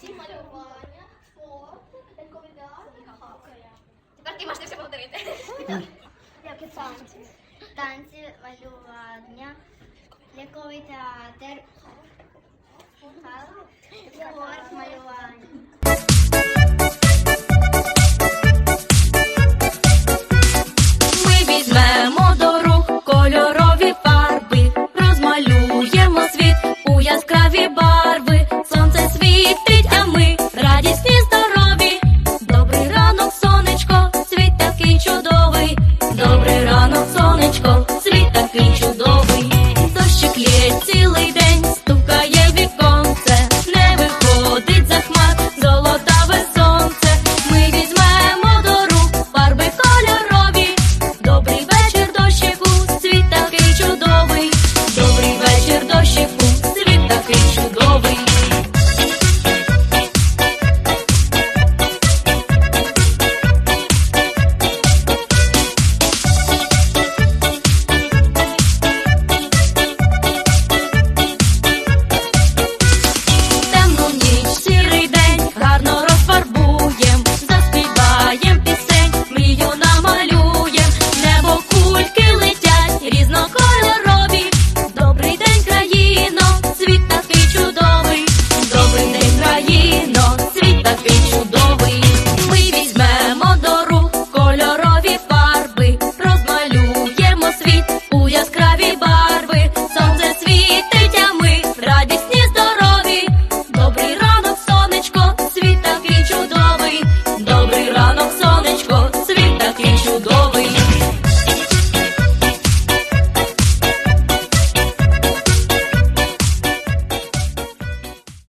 Танці, малювання, спорт, рекомендації, Тепер ти можеш все повторити. Танці? Танці, малювання, ліковий театр,